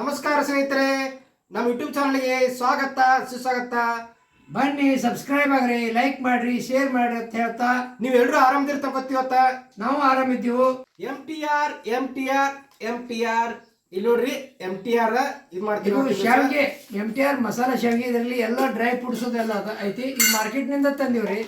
ನಮಸ್ಕಾರ ಸ್ನೇಹಿತರೆ ನಮ್ಮ ಯೂಟ್ಯೂಬ್ ಚಾನಲ್ಗೆ ಸ್ವಾಗತ ಸುಸ್ವಾಗತ. ಬನ್ನಿ ಸಬ್ಸ್ಕ್ರೈಬ್ ಆಗ್ರಿ ಲೈಕ್ ಮಾಡ್ರಿ ಶೇರ್ ಮಾಡ್ರಿ ಅಂತ ಹೇಳ್ತಾ. ನೀವೆಲ್ಲರೂ ಆರಾಮದಿರ್ತಕ್ಕತ್ತಿವತ್ತ ನಾವು ಆರಾಮಿದ್ದೀವು. M T R M T R M T R ಇಲ್ಲಿ ನೋಡ್ರಿ ಎಂ ಟಿ ಆರ್ ಇದು ಮಾಡ್ತೀವಿ ಶಾವಿಗೆ ಎಂ ಟಿ ಆರ್ ಮಸಾಲ ಶಾವಿಗೆ ಇದರಲ್ಲಿ ಎಲ್ಲ ಡ್ರೈ ಫ್ರೂಟ್ಸ್ ಎಲ್ಲ ಅದ. ಐತಿ ಇದು ಮಾರ್ಕೆಟ್ನಿಂದ ತಂದೀವ್ರಿ.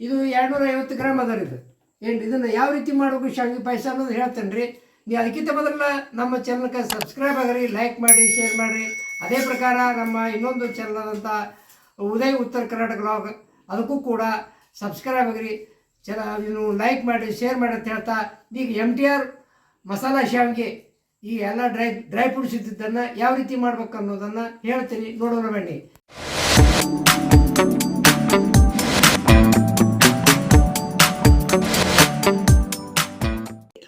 ಇದು ಎರಡ್ನೂರ ಐವತ್ತು ಗ್ರಾಮ್ ಅದ ರೀ ಇದು ಏನು ಇದನ್ನ ಯಾವ ರೀತಿ ಮಾಡ್ಬೇಕು ಶಾವಿಗೆ ಪಾಯಸ ಅನ್ನೋದು ಹೇಳ್ತೇನೆ ರೀ ನೀವು ಅದಕ್ಕಿಂತ ಮೊದಲ ನಮ್ಮ ಚಾನಲ್ಗೆ ಸಬ್ಸ್ಕ್ರೈಬ್ ಆಗ್ರಿ ಲೈಕ್ ಮಾಡಿ ಶೇರ್ ಮಾಡಿರಿ. ಅದೇ ಪ್ರಕಾರ ನಮ್ಮ ಇನ್ನೊಂದು ಚಾನಲ್ ಆದಂಥ ಉದಯ್ ಉತ್ತರ ಕರ್ನಾಟಕ ಲಾಗ್ ಅದಕ್ಕೂ ಕೂಡ ಸಬ್ಸ್ಕ್ರೈಬ್ ಆಗಿರಿ. ಚೆನ್ನ ನೀವು ಲೈಕ್ ಮಾಡಿ ಶೇರ್ ಮಾಡಿ ಅಂತ ಹೇಳ್ತಾ, ಈಗ ಎಂ ಟಿ ಆರ್ ಮಸಾಲ ಶಾವಿಗೆ ಈ ಎಲ್ಲ ಡ್ರೈ ಡ್ರೈ ಫ್ರೂಟ್ಸ್ ಇದ್ದಿದ್ದನ್ನು ಯಾವ ರೀತಿ ಮಾಡ್ಬೇಕು ಅನ್ನೋದನ್ನು ಹೇಳ್ತೀನಿ. ನೋಡೋಣ ಬನ್ನಿ.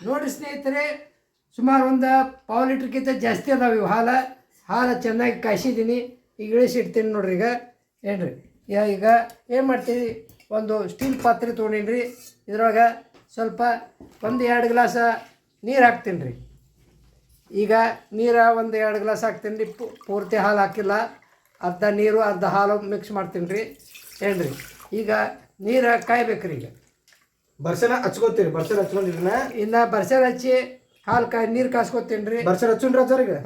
ನೋಡಿ ಸ್ನೇಹಿತರೆ ಸುಮಾರು ಒಂದು ಪಾವು ಲೀಟ್ರ್ಗಿಂತ ಜಾಸ್ತಿ ಅದಾವೆ ಇವು. ಹಾಲು ಹಾಲು ಚೆನ್ನಾಗಿ ಕಾಯಿಸಿದ್ದೀನಿ. ಈಗ ಇಳಿಸಿಡ್ತೀನಿ ನೋಡ್ರಿ ಈಗ. ಏನು ರೀ ಈಗ ಏನು ಮಾಡ್ತೀವಿ ಒಂದು ಸ್ಟೀಲ್ ಪಾತ್ರೆ ತೊಗೊಂಡಿನಿ ರೀ ಇದ್ರೊಳಗೆ ಸ್ವಲ್ಪ ಒಂದು ಎರಡು ಗ್ಲಾಸ ನೀರು ಹಾಕ್ತೀನಿ ರೀ ಈಗ ನೀರ ಒಂದು ಎರಡು ಗ್ಲಾಸ್ ಹಾಕ್ತೀನಿ ರೀ ಪು- ಪೂರ್ತಿ ಹಾಲು ಹಾಕಿಲ್ಲ. ಅರ್ಧ ನೀರು ಅರ್ಧ ಹಾಲು ಮಿಕ್ಸ್ ಮಾಡ್ತೀನಿ ರೀ ಏನ್ರಿ? ಈಗ ನೀರು ಕಾಯ್ಬೇಕ್ರಿ ಈಗ. ಬರ್ಸನ ಹಚ್ಕೋತೀರಿ. ಬರ್ಸನ ಹಚ್ಕೊಂಡು ಇದನ್ನ ಇನ್ನು ಬರ್ಸನ ಹಚ್ಚಿ ಹಾಲು ಕಾಯಿ ನೀರು ಕಾಸ್ಕೊತೀನಿ ರೀ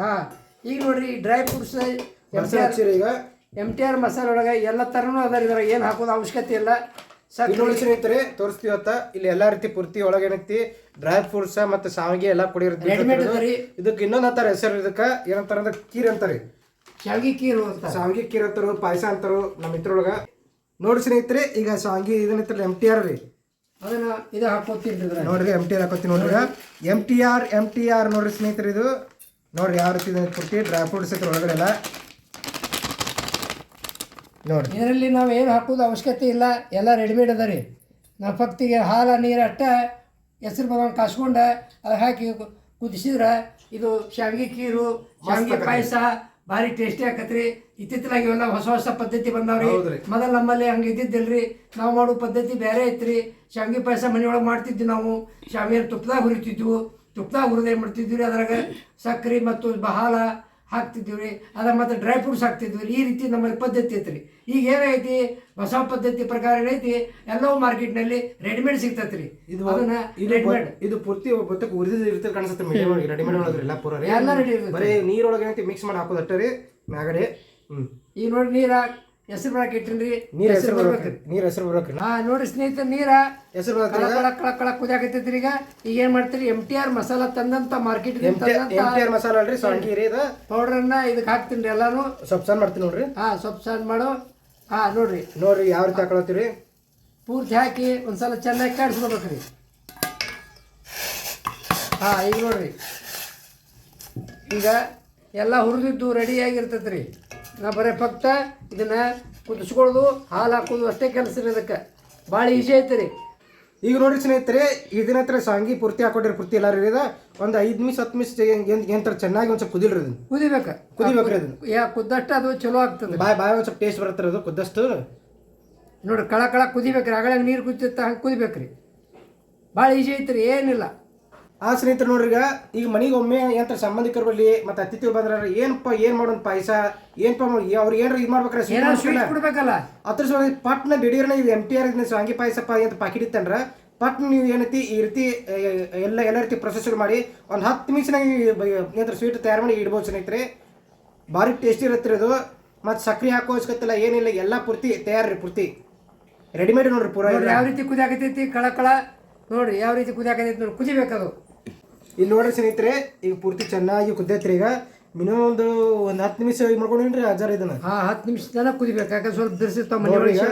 ಹಾಂ. ಈಗ ನೋಡ್ರಿ dry fruits M T R ಹಚ್ಚಿರಿ ಈಗ. ಎಂ ಟಿ ಆರ್ ಮಸಾಲೆ ಒಳಗೆ ಎಲ್ಲ ಥರನೂ ಅದ ಇದರ ಏನು ಹಾಕೋದು ಅವಶ್ಯಕತೆ ಇಲ್ಲ. ಸರ್ ನೋಡಿ ಸ್ನೇಹಿತರೆ ತೋರಿಸ್ತೀವತ್ತ ಇಲ್ಲಿ ಎಲ್ಲಾ ರೀತಿ ಪೂರ್ತಿ ಒಳಗೆ ಏನೈತಿ ಡ್ರೈ ಫ್ರೂಟ್ಸ್ ಮತ್ತೆ ಶಾವಿಗೆ ಎಲ್ಲ ಕುಡಿಯಿರುತ್ತೆ ರೆಡಿಮೇಡ್ ಅದ ರೀ. ಇದಕ್ಕೆ ಇನ್ನೊಂದು ಅಂತಾರೆ ಹೆಸರು ಇದಕ್ಕ. ಏನಂತಾರ ಅಂದ್ರೆ ಕೀರ್ ಅಂತಾರೆ. ಶಾವಿಗೆ ಕೀರು ಅಂತ ಸಾವಿಗೆ ಕೀರ್ ಅಂತಾರು ಪಾಯಸ ಅಂತಾರು ನಮ್ಮ ಇದ್ರೊಳಗ ನೋಡಿ ಸ್ನೇಹಿತರೆ ಈಗ ಶಾವಿಗೆ ಇದನ್ನ ಎಂ ಟಿ ಆರ್ ರೀ. ಅದನ್ನ ಇದು ನೋಡ್ರಿ ಎಂ ಟಿ ಆರ್ ಹಾಕೋತಿ ನೋಡ್ರಿ. M T R M T R ನೋಡ್ರಿ ಸ್ನೇಹಿತರೆ ಇದು. ನೋಡ್ರಿ ಯಾವ ರೀತಿ ಪೂರ್ತಿ ಡ್ರೈ ಫ್ರೂಟ್ಸ್ ಐತೆ ಒಳಗಡೆ ಎಲ್ಲ. ನೋಡ್ರಿ. ಇದರಲ್ಲಿ ನಾವು ಏನು ಹಾಕೋದು ಅವಶ್ಯಕತೆ ಇಲ್ಲ. ಎಲ್ಲ ರೆಡಿಮೇಡ್ ಅದ ರೀ. ನಾವು ಫಕ್ತಿಗೆ ಹಾಲು ನೀರು ಅಟ್ಟ ಹೆಸರು ಬರೋಂಗೆ ಕಾಸ್ಕೊಂಡು ಅದು ಹಾಕಿ ಕುದಿಸಿದ್ರೆ ಇದು ಶಾವಿಗೆ ಕೀರು ಶಾವಿಗೆ ಪಾಯಸ ಭಾರಿ ಟೇಸ್ಟಿ ಆಕತ್ರಿ. ಇತ್ತಿತ್ತಲಾಗಿ ಇವೆಲ್ಲ ಹೊಸ ಹೊಸ ಪದ್ಧತಿ ಬಂದಾವ್ರಿ. ಹೌದ್ರಿ. ಮೊದಲು ನಮ್ಮಲ್ಲಿ ಹಂಗೆ ಇದ್ದಿದ್ದಿಲ್ರಿ. ನಾವು ಮಾಡೋ ಪದ್ಧತಿ ಬೇರೆ ಐತ್ರಿ. ಶಾವಿಗೆ ಪಾಯಸ ಮನೆಯೊಳಗೆ ಮಾಡ್ತಿದ್ವಿ ನಾವು. ಶಾವಿಗೆ ತುಪ್ಪದಾಗ ಹುರಿತಿದ್ವು. ತುಪ್ಪದಾಗ ಹುರಿದು ಏನು ಮಾಡ್ತಿದ್ವಿ ರೀ ಅದ್ರಾಗ? ಸಕ್ಕರೆ ಮತ್ತು ಬ- ಹಾಲ ಹಾಕ್ತಿದ್ವಿ ರೀ ಅದ್ರ ಮತ್ತು ಡ್ರೈ ಫ್ರೂಟ್ಸ್ ಹಾಕ್ತಿದ್ವಿ ರೀ ಈ ರೀತಿ ನಮ್ಮಲ್ಲಿ ಪದ್ಧತಿ ಐತ್ರಿ. ಈಗ ಏನೈತಿ ಹೊಸ ಪದ್ಧತಿ ಪ್ರಕಾರ ಏನೈತಿ ಎಲ್ಲವೂ ಮಾರ್ಕೆಟ್ನಲ್ಲಿ ರೆಡಿಮೇಡ್ ಸಿಗ್ತೈತಿ ರೀ ಇದು ಅದನ್ನ ರೆಡಿಮೇಡ್ ಇದು ಪೂರ್ತಿ ಒಬ್ಬತ್ತಕ್ಕೆ ಉರಿದ ಇರ್ತದೆ ಕಾಣಿಸುತ್ತೆ ರೆಡಿಮೇಡ್ ಒಳಗೆ ಎಲ್ಲ ಪೂರ ರೀ ಎಲ್ಲ ರೆಡಿ ಇರ್ತದೆ ಬರೀ ನೀರೊಳಗೆ ಏನೈತಿ ಮಿಕ್ಸ್ ಮಾಡಿ ಹಾಕೋದು ಅಷ್ಟೇ ರೀ ಮ್ಯಾಗಡೆ? ಹ್ಮ್. ಈಗ ನೋಡಿ ನೀರ ಹೆಸರು ಬರಕ್ ಇಟ್ಟಿನ್ರಿ. ನೀರ್ ಹೆಸರು ಬರ್ಬೇಕ್ರಿ ನೀರ್ ಹೆಸರು ಬರ್ಬೇಕ್ರಿ ಹಾ ನೋಡ್ರಿ ಸ್ನೇಹಿತರೆ ನೀರ ಹೆಸರು ಕಳ ಬರ್ಬೇಕ್ರಿ ಕಳ ಕಳ ಕಳ ಕುದಿಯಾಕತ್ತೈತ್ರಿ ಈಗ. ಈಗ ಏನ್ ಮಾಡ್ತೀರಿ? M T R masala ತಂದಂತ market M T M R masala ಅಲ್ರಿ ಸಾಂಗಿ ರೀ ಇದು. ಪೌಡರ್ನ ಇದಕ್ಕೆ ಹಾಕ್ತೀನಿ ಎಲ್ಲಾನು. ಸ್ವಲ್ಪ ಸಣ್ಣ ಮಾಡ್ತೀನಿ ನೋಡ್ರಿ. ಹಾ ಸ್ವಲ್ಪ ಸಣ್ಣ ಮಾಡು. ಹಾ ನೋಡ್ರಿ. ನೋಡ್ರಿ ಯಾವ ರೀತಿ ಹಾಕೊಳತ್ತೀರಿ? ಪೂರ್ತಿ ಹಾಕಿ ಒಂದ್ಸಲ ಚೆನ್ನಾಗಿ ಕಾಡಿಸ್ಕೋಬೇಕ್ರಿ. ಹಾ ಈಗ ನೋಡ್ರಿ. ಈಗ ಎಲ್ಲ ಹುರಿದಿದ್ದು ರೆಡಿ ರೀ ನಾ ಬರೀ ಫಕ್ತ ಇದನ್ನ ಕುದಿಸ್ಕೊಳ್ಳೋದು ಹಾಲು ಹಾಕೋದು ಅಷ್ಟೇ ಕೆಲಸ ರೀ ಅದಕ್ಕೆ. ಭಾಳ ಈಸಿ ಐತೆ ರೀ. ಈಗ ನೋಡ್ರಿ ಸ್ನೇಹಿತರೆ ಇದನ್ನ ಹತ್ರ ಸಾಂಗಿ ಪೂರ್ತಿ ಹಾಕೊಂಡಿರಿ ಪೂರ್ತಿ ಎಲ್ಲ ರೀ ಇದು ಒಂದು ಐದು ನಿಮಿಷ ಹತ್ತು ನಿಮಿಷ ಎಂತರ ಚೆನ್ನಾಗಿ ಒಂದು ಸ್ವಲ್ಪ ಕುದಿಲ್ರಿ ಅದನ್ನ. ಕುದಿಬೇಕು? ರೀ ಅದನ್ನು. ಯಾ ಕುದ್ದಷ್ಟು ಅದು ಚಲೋ ಆಗ್ತದೆ. ಬಾಯ್ ಬಾಯ್ ಒಂದು ಸ್ವಲ್ಪ ಟೇಸ್ಟ್ ಬರುತ್ತೆ ಅದು ಕುದ್ದಷ್ಟು ನೋಡ್ರಿ ಕಳ ಕಳ ಕುದಿಬೇಕ್ರಿ. ಆಗಳಾಗ ನೀರು ಕುದಿತ ಹಂಗೆ ಕುದಿಬೇಕ್ರಿ. ಭಾಳ ಈಸಿ ಐತ್ರಿ ಏನಿಲ್ಲ. ಆ ಸ್ನೇಹಿತರು ನೋಡ್ರಿ ಈಗ ಈಗ ಮನೆಗೆ ಒಮ್ಮೆ ಎಂತ ಸಂಬಂಧಿಕರು ಬಳಿ ಮತ್ತೆ ಅತಿಥಿ ಬಂದ್ರ ಏನಪ್ಪ ಏನ್ ಮಾಡೋನ್ ಪಾಯಸ ಏನಪ್ಪ ಅವ್ರಿಗೆ ಏನಾರ ಇದು ಮಾಡ್ಬೇಕಲ್ಲ ಏನೋ ಸ್ವೀಟ್ ಕೊಡ್ಬೇಕಲ್ಲ? ಅದ್ರ ಸಲ ಪಟ್ನ ದಿಢೀರ್ನ ಇದು ಎಂ ಟಿ ಆರ್ ಸಾಂಗಿ ಪಾಯಸಪ್ಪ ಅಂತ ಪಾಕಿಟ್ ಇತ್ತಂದ್ರ ಪಟ್ ನೀವು ಏನೈತಿ ಈ ರೀತಿ ಎಲ್ಲ ಎಲ್ಲ ರೀತಿ ಪ್ರೊಸೆಸ್ ಮಾಡಿ ಒಂದು ಹತ್ತು ನಿಮಿಷನಾಗ ಏನಂತ ಸ್ವೀಟ್ ತಯಾರು ಮಾಡಿ ಇಡ್ಬೋದು ಸ್ನೇಹಿತರೆ. ಭಾರಿ ಟೇಸ್ಟಿ ಇರುತ್ತೆ ಅದು. ಮತ್ತು ಸಕ್ರೆ ಹಾಕೋ ಅವಶ್ಯಕತೆ ಏನಿಲ್ಲ ಎಲ್ಲ ಪೂರ್ತಿ ತಯಾರಿ ಪೂರ್ತಿ. ರೆಡಿಮೇಡ್ ನೋಡ್ರಿ ಪೂರ ಯಾವ ರೀತಿ ಕುದಿಯಾಕತೈತಿ ಕಳ ಕಳ ನೋಡ್ರಿ ಯಾವ ರೀತಿ ಕುದಿಯಾಕತೈತಿ ನೋಡಿ ಕುದಿಬೇಕದು. ಇಲ್ಲಿ ನೋಡ್ರಿ ಸ್ನೇಹಿತರೆ ಈಗ ಪೂರ್ತಿ ಚೆನ್ನಾಗಿ ಕುದ್ದೈತ್ರಿ ಈಗ. ಮಿನಿಮಮ್ ಒಂದು ಒಂದು ಹತ್ತು ನಿಮಿಷ ಇದು ಮಾಡ್ಕೊಂಡ್ರಿ ಹಜಾರ್ ಇದನ್ನ. ಹಾಂ ಹತ್ತು ನಿಮಿಷ ತನಕ ಕುದಿಬೇಕು. ಯಾಕಂದ್ರೆ ಸ್ವಲ್ಪ ಬಿರ್ಸಿರ್ತಾವ ಮನೆ ಒಳಗೆ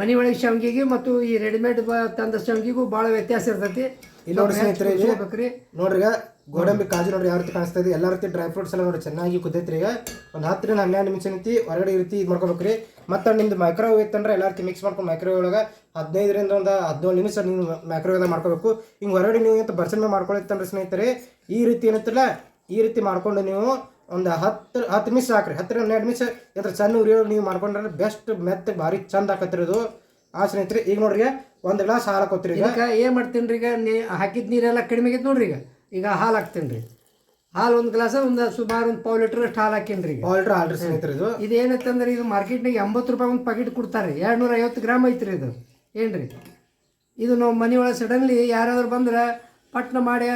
ಮನೆ ಒಳಗೆ ಶಾವಿಗೆಗೆ ಮತ್ತು ಈ ರೆಡಿಮೇಡ್ ತಂದ ಶಾವಿಗೆಗೂ ಭಾಳ ವ್ಯತ್ಯಾಸ ಇರ್ತೈತಿ. ಇಲ್ಲಿ ನೋಡ್ರಿ ಸ್ನೇಹಿತರೆ ಇದು. ಬೇಕ್ರಿ ನೋಡ್ರಿ ಈಗ ಗೋಡಂಬಿ ಕಾಜು ನೋಡ್ರಿ ಯಾವ ರೀತಿ ಕಾಣಿಸ್ತಾ ಇದೆ. ಎಲ್ಲ ರೀತಿ ಡ್ರೈ ಫ್ರೂಟ್ಸ್ ಎಲ್ಲ ನೋಡಿ ಚೆನ್ನಾಗಿ ಕುದ್ದೈತ್ರಿ ಈಗ. ಒಂದು ಹತ್ತರಿಂದ ಹನ್ನೆರಡು ನಿಮಿಷ ನಿಂತಿ ಹೊರಗಡೆ ಇರ್ತಿ ರೀತಿ ಇದು ಮಾಡ್ಕೋಬೇಕ್ರಿ. ಮತ್ತೆ ನಿಮ್ದು ಮೈಕ್ರೋವೇವ್ ಇತ್ತಂದ್ರೆ ಎಲ್ಲ ಮಿಕ್ಸ್ ಮಾಡ್ಕೊಂಡು ಮೈಕ್ರೋವೇವ್ ಒಳಗೆ ಹದಿನೈದರಿಂದ ಒಂದು ಹದಿನೇಳು ನಿಮಿಷ ನೀವು ಮೈಕ್ರೋವೇವ್ ಮಾಡ್ಕೋಬೇಕು. ಹಿಂಗೆ ಹೊರಗಡೆ ನೀವು ಅಂತ ಬರ್ಸನ್ ಮೇಲೆ ಮಾಡ್ಕೊಳಿತ್ತಂದ್ರೆ ಸ್ನೇಹಿತರೆ, ಈ ರೀತಿ ಏನಂತಲ್ಲ, ಈ ರೀತಿ ಮಾಡ್ಕೊಂಡು ನೀವು ಒಂದು ಹತ್ತು ಹತ್ತು ನಿಮಿಷ ಹಾಕ್ರಿ. ಹತ್ತರಿಂದ ಹನ್ನೆರಡು ನಿಮಿಷ ಇದ್ರ ಸಣ್ಣ ಉರಿಯೋ ನೀವು ಮಾಡ್ಕೊಂಡ್ರೆ ಬೆಸ್ಟ್ ಮೆತ್ತ, ಭಾರಿ ಚಂದ ಹಾಕತ್ತಿರೋದು ಆ ಸ್ನೇಹಿತರೆ, ಈಗ ನೋಡ್ರಿ ಒಂದು ಗ್ಲಾಸ್ ಹಾಲು ಹಾಕೋತ್ರಿ ಈಗ. ಏನು ಮಾಡ್ತೀನಿ ರೀ ಈಗ ನೀ ಹಾಕಿದ ನೀರೆಲ್ಲ ಕಡಿಮೆ ಆಗೈತೆ ನೋಡ್ರಿ ಈಗ. ಈಗ ಹಾಲು ಹಾಕ್ತೀನಿ ರೀ ಹಾಲು ಒಂದು ಗ್ಲಾಸ ಒಂದು ಸುಮಾರು ಒಂದು ಪೌ ಲೀಟರ್ ಅಷ್ಟು ಹಾಲು ಹಾಕಿನ್ರಿ ಈಗ. ಆಲ್ಡ್ರ್ ಆಲ್ಡ್ರ್ ಸ್ನೇಹಿತರೆ ಇದು. ಇದು ಏನಂತಂದ್ರೆ ಇದು ಮಾರ್ಕೆಟ್ನಾಗ ಎಂಬತ್ತು ರೂಪಾಯಿ ಒಂದು ಪ್ಯಾಕೆಟ್ ಕೊಡ್ತಾರೆ. ಎರಡು ನೂರ ಐವತ್ತು ಗ್ರಾಮ್ ಐತ್ರಿ ಇದು. ಏನ್ರಿ? ಇದು ನಾವು ಮನೆಯೊಳಗೆ ಸಡನ್ಲಿ ಯಾರಾದ್ರೂ ಬಂದ್ರೆ ಪಟ್ನ ಮಾಡಿ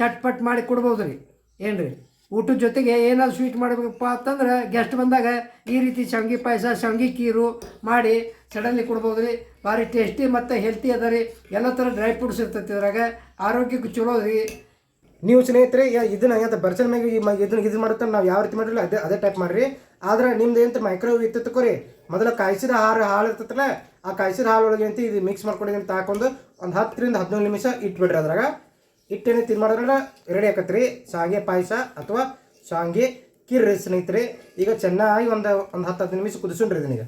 ಚಟ್ಪಟ್ ಮಾಡಿ ಕೊಡ್ಬೋದು ರೀ ಏನ್ರಿ? ಊಟದ ಜೊತೆಗೆ ಏನಾದ್ರು ಸ್ವೀಟ್ ಮಾಡಬೇಕಪ್ಪ ಅಂತಂದ್ರೆ ಗೆಸ್ಟ್ ಬಂದಾಗ ಈ ರೀತಿ ಶಂಗಿ ಪಾಯಸ ಶಂಗಿ ಕೀರು ಮಾಡಿ ಸಡನ್ಲಿ ಕೊಡ್ಬೋದು ರೀ ಭಾರಿ ಟೇಸ್ಟಿ ಮತ್ತು ಹೆಲ್ತಿ ಅದ ರೀ. ಎಲ್ಲ ಥರ ಡ್ರೈ ಫ್ರೂಟ್ಸ್ ಇರ್ತೈತಿ ಇದ್ರಾಗ. ಆರೋಗ್ಯಕ್ಕೆ ಚಲೋ ರೀ. ನೀವು ಸ್ನೇಹಿತರೆ ಇದನ್ನ ಏನಂತ ಬರ್ಸನ್ ಮ್ಯಾಗ ಇದನ್ನ ಇದು ಮಾಡುತ್ತೆ ನಾವು ಯಾವ ರೀತಿ ಮಾಡಿರಲ್ಲ ಅದೇ ಅದೇ ಟೈಪ್ ಮಾಡ್ರಿ. ಆದ್ರೆ ನಿಮ್ದು ಏನು ಮೈಕ್ರೋವೇವ್ ಇತ್ತು ತಕೋರಿ ಮೊದಲ ಕಾಯಿಸಿದ ಹಾರು, ಹಾಳು ಇರ್ತೈತಲ್ಲ, ಆ ಕಾಯಿಸಿದ ಹಾಳು ಒಳಗೆ ಅಂತ ಇದು ಮಿಕ್ಸ್ ಮಾಡ್ಕೊಂಡಿದ್ದೀನಿ ಅಂತ ಹಾಕೊಂಡು ಒಂದು ಹತ್ತರಿಂದ ಹದಿನೈದು ನಿಮಿಷ ಇಟ್ಬಿಡ್ರಿ ಅದ್ರಾಗ. ಇಟ್ಟೇನೆ ತಿನ್ ಮಾಡಿದ್ರೆ ರೆಡಿ ಆಕತ್ರಿ. ಶಾವಿಗೆ ಪಾಯಸ ಅಥವಾ ಶಾವಿಗೆ ಕಿರ್ರಿ ಸ್ನೇಹಿತರೆ. ಈಗ ಚೆನ್ನಾಗಿ ಒಂದು ಒಂದು ಹತ್ತು ಹತ್ತು ನಿಮಿಷ ಕುದಿಸ್ರಿ ಇದನ್ನೀಗ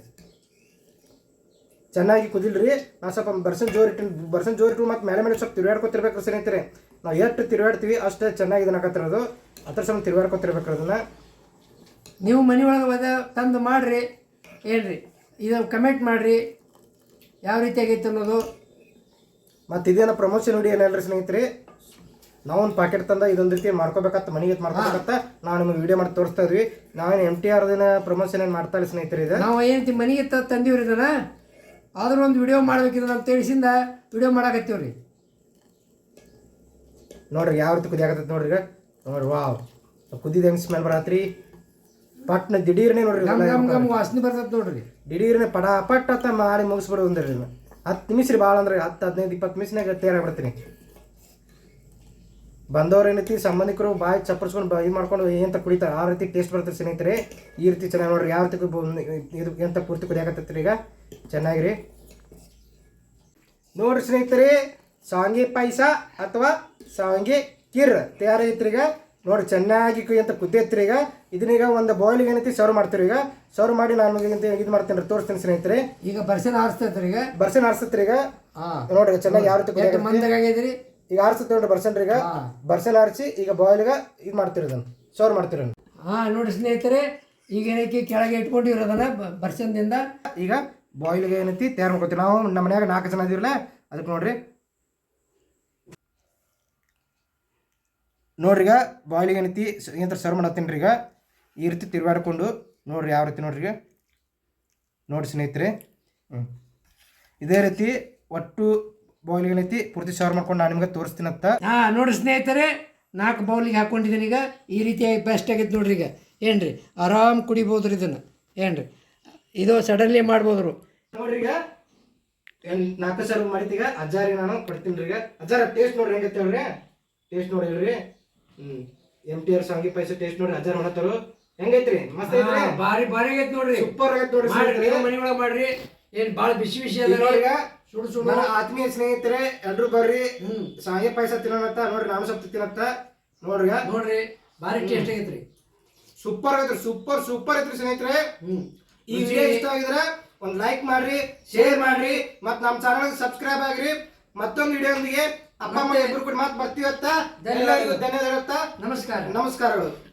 ಚೆನ್ನಾಗಿ ಕುದಿಲ್ರಿ. ನಾ ಸ್ವಲ್ಪ ಬರ್ಸನ್ ಜೋರ್ ಇಟ್ಟು ಬರ್ಸನ್ ಜೋರ್ ಇಟ್ಟು ಮತ್ತೆ ಮೇಲೆ ಮೇಲೆ ಸ್ವಲ್ಪ ತಿರುಗಾಡ್ಕೊತಿರ್ಬೇಕು ಸ್ನೇಹಿತರೆ. ನಾವು ಎಷ್ಟು ತಿರುಗಾಡ್ತೀವಿ ಅಷ್ಟೇ ಚೆನ್ನಾಗಿ ಇದನ್ನ ಹಾಕತ್ತಿರೋದು ಅದ್ರ ಸಮ ತಿರುಗಾಡ್ಕೊತಿರ್ಬೇಕು ಅದನ್ನ. ನೀವು ಮನೆ ಒಳಗೆ ಹೋದ ತಂದು ಮಾಡಿರಿ ಏನ್ರಿ ಇದು ಕಮೆಂಟ್ ಮಾಡಿರಿ ಯಾವ ರೀತಿ ಆಗೈತೆ ಅನ್ನೋದು. ಮತ್ತೆ ಇದೇನೋ ಪ್ರಮೋಷನ್ ಹುಡಿ ಏನಲ್ರಿ ಸ್ನೇಹಿತರೆ? ನಾವು ಒಂದು ಪ್ಯಾಕೆಟ್ ತಂದ ಇದೊಂದು ರೀತಿ ಮಾಡ್ಕೋಬೇಕತ್ತ ಮನೆಗೆ ಮಾಡ್ಕೋಬೇಕತ್ತ ನಾವು ನಿಮಗೆ ವಿಡಿಯೋ ಮಾಡಿ ತೋರಿಸ್ತಾ ಇದ್ವಿ. ನಾವೇನು ಎಂ ಟಿ ಆರ್ ದಿನ ಪ್ರಮೋಷನ್ ಏನು ಮಾಡ್ತಾ ಇಲ್ಲ ಸ್ನೇಹಿತರೆ ಇದು? ನಾವು ಏನು ಮನೆಗೆ ತಂದೀವ್ರಿ ಇದನ್ನು? ಆದರೂ ಒಂದು ವಿಡಿಯೋ ಮಾಡ್ಬೇಕಿದ್ರೆ ನಮ್ಮ ತಿಳಿಸಿಂದ ವಿಡಿಯೋ ಮಾಡಾಕತ್ತೀವ್ರಿ. ನೋಡ್ರಿ ಯಾವ ರೀತಿ ಕುದಿಯಾಕತ್ತೈತೆ ನೋಡ್ರಿ ಈಗ. ನೋಡ್ರಿ ವಾವ್. ಕುದಿದ ಹೆಂಗೆ ಸ್ಮೆಲ್ ಬರತ್ರಿ? ಪಟ್ನ ದಿಢೀರ್ನೇ ನೋಡ್ರಿ ವಾಸನೆ ಬರ್ತೈತೆ ನೋಡ್ರಿ. ದಿಢೀರ್ನೆ ಪಡ ಪಟ್ ಅಂತ ಮಾಡಿ ಮುಗಿಸ್ಬಿಡೋದು ಅಂದ್ರಿ ಹತ್ತು ನಿಮಿಷ ರೀ ಭಾಳ ಅಂದ್ರೆ ಹತ್ತು ಹದಿನೈದು ಇಪ್ಪತ್ತು ನಿಮಿಷನಾಗ ತಯಾರಾಗ್ಬಿಡ್ತೀನಿ. ಬಂದವ್ರು ಏನೈತಿ ಸಂಬಂಧಿಕರು ಬಾಯಿ ಚಪ್ಪರ್ಸ್ಕೊಂಡು ಬಾ ಇದು ಮಾಡ್ಕೊಂಡು ಎಂತ ಕುಡಿತಾರೆ ಆ ರೀತಿ ಟೇಸ್ಟ್ ಬರ್ತದೆ ಸ್ನೇಹಿತರೆ. ಈ ರೀತಿ ಚೆನ್ನಾಗಿ ನೋಡ್ರಿ ಯಾವ ರೀತಿ ಇದು ಎಂತ ಪೂರ್ತಿ ಕುದಿಯಾಕತ್ತೈತ್ರಿ ಈಗ. ಚೆನ್ನಾಗಿರಿ. ನೋಡ್ರಿ ಸ್ನೇಹಿತರೆ ಶಾವಿಗೆ ಪಾಯಸ ಅಥವಾ ಶಾವಿಗೆ ಕಿರ್. ತಯಾರೈತ್ರಿ ಈಗ. ನೋಡ್ರಿ ಚೆನ್ನಾಗಿ ಕುಯ್ಯಂತ ಕುದ್ದೈತ್ರಿ ಈಗ. ಇದನ್ನೀಗ ಒಂದು ಬಾಯ್ಲಿಗೆ ಏನೈತಿ ಸರ್ವ್ ಮಾಡ್ತೀರಿ ಈಗ. ಸರ್ವ್ ಮಾಡಿ ನಾನು ಇದು ಮಾಡ್ತೇನೆ ತೋರಿಸ್ತೇನೆ ಸ್ನೇಹಿತರೆ. ಈಗ ಬರ್ಸನ್ ಆರಿಸ್ತೈತ್ರಿ ಈಗ? ಬರ್ಸನ್ ಆರಿಸ್ತೈತ್ರಿ ಈಗ. ನೋಡ್ರಿ ಚೆನ್ನಾಗಿ ಯಾವ ರೀತಿ. ಈಗ ಆರಿಸುತ್ತೆ ನೋಡ್ರಿ ಬರ್ಸನ್ ಈಗ. ಬರ್ಸನ್ ಆರಿಸಿ ಈಗ ಬಾಯ್ಲಿಗೆ ಇದು ಮಾಡ್ತೀರಿ ಅದನ್ನು ಸರ್ವ್ ಮಾಡ್ತೀರಿ ಹಾ ನೋಡಿ ಸ್ನೇಹಿತರೆ ಈಗ ಏನೈತಿ ಕೆಳಗೆ ಇಟ್ಕೊಂಡಿರೋದನ್ನ ಬರ್ಸನ್ ಬರ್ಸನ್ದಿಂದ ಈಗ ಬಾಯ್ಲಿಗೆ ಏನೈತಿ ತಯಾರು ಮಾಡ್ಕೊತೀವಿ. ನಾವು ನಮ್ಮ ಮನ್ಯಾಗ ನಾಲ್ಕು ಜನ ಇದೀವಲ್ಲ ಅದಕ್ಕೆ ನೋಡ್ರಿ ನೋಡ್ರಿ ಈಗ ಬಾಯ್ಲಿಗೆ ಏನೈತಿ ಏನಂತ ಸರ್ವ್ ಮಾಡತ್ತೀನಿ ಈಗ ಈ ರೀತಿ ತಿರುಗಾಡ್ಕೊಂಡು ನೋಡ್ರಿ ಯಾವ ರೀತಿ ನೋಡ್ರಿ ನೋಡಿ ಸ್ನೇಹಿತರೆ. ಹ್ಞೂ ಇದೇ ರೀತಿ ಒಟ್ಟು ಬೌಲ್ ಏನೈತಿ ಪೂರ್ತಿ ಸರ್ವ್ ಮಾಡ್ಕೊಂಡು ನಾನು ನಿಮ್ಗೆ ತೋರಿಸ್ತೀನಂತ. ಹಾಂ ನೋಡಿ ಸ್ನೇಹಿತರೆ ನಾಲ್ಕು ಬೌಲಿಗೆ ಹಾಕ್ಕೊಂಡಿದ್ದೀನಿ ಈಗ. ಈ ರೀತಿಯಾಗಿ ಬೆಸ್ಟ್ ಆಗೈತೆ ನೋಡ್ರಿ ಈಗ. ಏನ್ರಿ ಆರಾಮ್ ಕುಡಿಬೋದು ರೀ ಇದನ್ನು. ಏನ್ರಿ ಇದು ಸಡನ್ಲಿ ಮಾಡ್ಬೋದ್ರು. ನೋಡ್ರಿ ಈಗ ಏನ್ ನಾಲ್ಕು ಸರ್ವ್ ಮಾಡಿದ್ದೀಗ ಅಜ್ಜಾರಿಗೆ ನಾನು ಕೊಡ್ತೀನಿ ರೀ ಈಗ. ಅಜ್ಜಾರ ಟೇಸ್ಟ್ ನೋಡ್ರಿ ಹೆಂಗೈತೆ ಹೇಳ್ರಿ. ಟೇಸ್ಟ್ ನೋಡಿ ಹೇಳ್ರಿ ಹ್ಮ್. ಎಂ ಟಿ ಆರ್ ಸಾಂಗಿ ಪೈಸೆ ಟೇಸ್ಟ್ ನೋಡ್ರಿ ಅಜ್ಜಾರ ಮಾಡತ್ತಾರು ಹೆಂಗೈತ್ರಿ? ಮಸ್ತ್ ಐತ್ರಿ? ಬಾರಿ ಬಾರಿ ಆಗೈತ್ ನೋಡ್ರಿ. ಸೂಪರ್ ಆಗೈತ್ ನೋಡ್ರಿ ಮಾಡ್ರಿ ಸ್ನೇಹಿತರೆ. ನೀವು ಮಾಡ್ರಿ. ಏನ್ ಭಾಳ ಬಿಸಿ ಬಿಸಿ ಅದ ಈಗ ಸುಡು ಸುಡು ಆತ್ಮೀಯ ಸ್ನೇಹಿತರೆ ಎಲ್ರು ಬರ್ರಿ. ಹ್ಞೂ ಸಾಂಗಿ ಪಾಯಸ ತಿನ್ನೋಣತ್ತ ನೋಡ್ರಿ ನಾನು ಸ್ವಲ್ಪ ತಿನ್ನತ್ತ. ನೋಡ್ರಿ ನೋಡ್ರಿ ಬಾರಿ ಟೇಸ್ಟ್ ಆಗೈತ್ರಿ. ಸೂಪರ್ ಆಗೈತ್ರಿ ಸೂಪರ್ ಸೂಪರ್ ಐತ್ರಿ ಸ್ನೇಹಿತರೆ. ಈ ವಿಡಿಯೋ ಇಷ್ಟ ಆಗಿದ್ರೆ ಒಂದು ಲೈಕ್ ಮಾಡ್ರಿ ಶೇರ್ ಮಾಡ್ರಿ. ಮತ್ ನಮ್ಮ ಚಾನಲ್ ಸಬ್ಸ್ಕ್ರೈಬ್ ಆಗ್ರಿ. ಮತ್ತೊಂದು ವಿಡಿಯೋದೊಂದಿಗೆ ಅಮ್ಮ ಇಬ್ರು ಕೂಡ ಮಾತು ಬರ್ತೀವತ್ತ ಎಲ್ಲರಿಗೂ ಧನ್ಯವಾದ ನಮಸ್ಕಾರ. ನಮಸ್ಕಾರಗಳು.